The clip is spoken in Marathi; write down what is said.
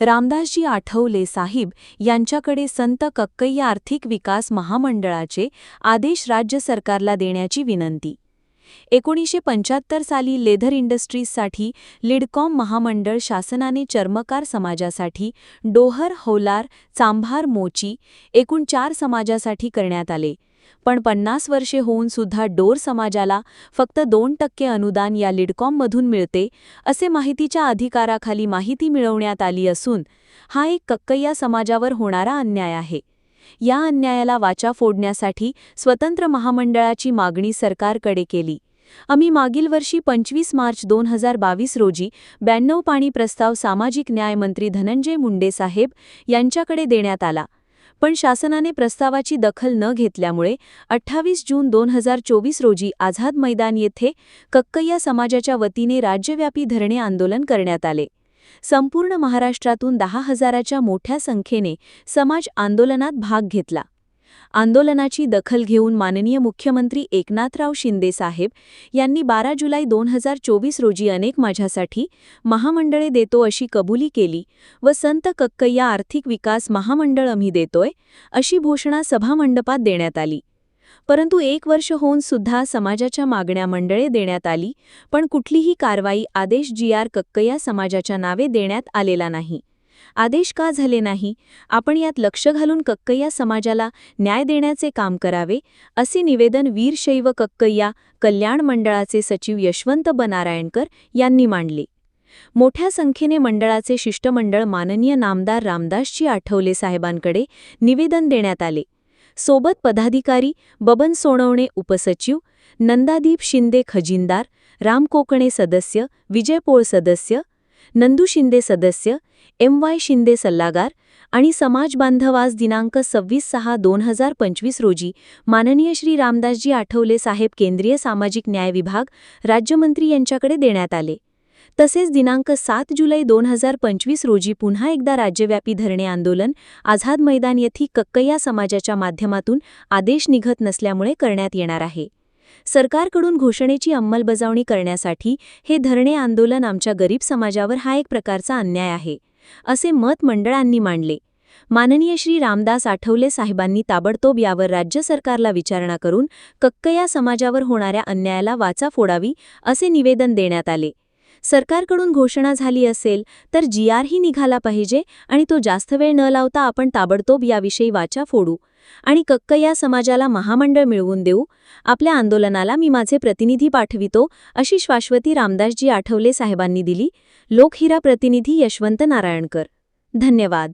रामदासजी आठवले साहिब यांच्याकडे संत कक्कय्या आर्थिक विकास महामंडळाचे आदेश राज्य सरकारला देण्याची विनंती. एकोणीसशे पंच्याहत्तर साली लेदर इंडस्ट्रीजसाठी लिडकॉम महामंडळ शासनाने चर्मकार समाजासाठी डोहर हौलार चांभार मोची एकूण चार समाजासाठी करण्यात आले. पण पन्नास वर्षे होऊन सुद्धा डोर समाजाला फक्त दोन टक्के अनुदान या लिडकॉममधून मिळते असे माहितीच्या अधिकाराखाली माहिती मिळवण्यात आली असून हा एक कक्कय्या समाजावर होणारा अन्याय आहे. या अन्यायाला वाचा फोडण्यासाठी स्वतंत्र महामंडळाची मागणी सरकारकडे केली. आम्ही मागील वर्षी पंचवीस मार्च दोन हजार बावीस रोजी ब्याण्णव पाणी प्रस्ताव सामाजिक न्यायमंत्री धनंजय मुंडे साहेब यांच्याकडे देण्यात आला. पण शासनाने प्रस्तावाची दखल न घेतल्यामुळे अठ्ठावीस जून दोन हजार चोवीस रोजी आझाद मैदान येथे कक्कय्या समाजाच्या वतीने राज्यव्यापी धरणे आंदोलन करण्यात आले. संपूर्ण महाराष्ट्रातून दहा हजाराच्या मोठ्या संख्येने समाज आंदोलनात भाग घेतला. आंदोलनाची दखल घेऊन माननीय मुख्यमंत्री एकनाथराव शिंदे साहेब यांनी बारा जुलै दोन हजार चोवीस रोजी अनेक माझ्यासाठी महामंडळे देतो अशी कबुली केली व संत कक्कय्या आर्थिक विकास महामंडळ आम्ही देतोय अशी घोषणा सभामंडपात देण्यात आली. परंतु एक वर्ष होऊन सुद्धा समाजाच्या मागण्या मंडळे देण्यात आली पण कुठलीही कारवाई आदेश जी आर कक्कया समाजाच्या नावे देण्यात आलेला नाही. आदेश का झाले नाही? आपण यात लक्ष घालून कक्कय्या समाजाला न्याय देण्याचे काम करावे असे निवेदन वीरशैव कक्कय्या कल्याण मंडळाचे सचिव यशवंत बनारायणकर यांनी मांडले. मोठ्या संख्येने मंडळाचे शिष्टमंडळ माननीय नामदार रामदासजी आठवले साहेबांकडे निवेदन देण्यात आले. सोबत पदाधिकारी बबन सोनवणे उपसचिव नंदादीप शिंदे खजिनदार राम कोकणे सदस्य विजय पोळ सदस्य नंदू शिंदे सदस्य एम वाय शिंदे सल्लागार आणि समाज बांधवास दिनांक सव्वीस सहा दोन हजार पंचवीस रोजी माननीय श्री रामदासजी आठवले साहेब केंद्रीय सामाजिक न्याय विभाग राज्यमंत्री यांच्याकडे देण्यात आले. तसेच दिनांक सात जुलै दोन हजार पंचवीस रोजी पुन्हा एकदा राज्यव्यापी धरणे आंदोलन आझाद मैदान येथी कक्कया समाजाच्या माध्यमातून आदेश निघत नसल्यामुळे करण्यात येणार आहे. सरकारकडून घोषणेची अंमलबजावणी करण्यासाठी हे धरणे आंदोलन आमच्या गरीब समाजावर हा एक प्रकारचा अन्याय आहे. असे मत मंडळांनी मांडले. माननीय श्री रामदास आठवले साहेबांनी ताबडतोब यावर राज्य सरकारला विचारणा करून कक्कया समाजावर होणाऱ्या अन्यायाला वाचा फोडावी असे निवेदन देण्यात आले. सरकारकडून घोषणा झाली असेल तर जी आरही निघाला पाहिजे आणि तो जास्त वेळ न लावता आपण ताबडतोब याविषयी वाचा फोडू. आणि कक्क या समाजाला महामंडळ मिळवून देऊ. आपल्या आंदोलनाला मी माझे प्रतिनिधी पाठवितो अशी श्वाश्वती रामदासजी आठवले साहेबांनी दिली. लोकहिरा प्रतिनिधी यशवंत नारायणकर. धन्यवाद.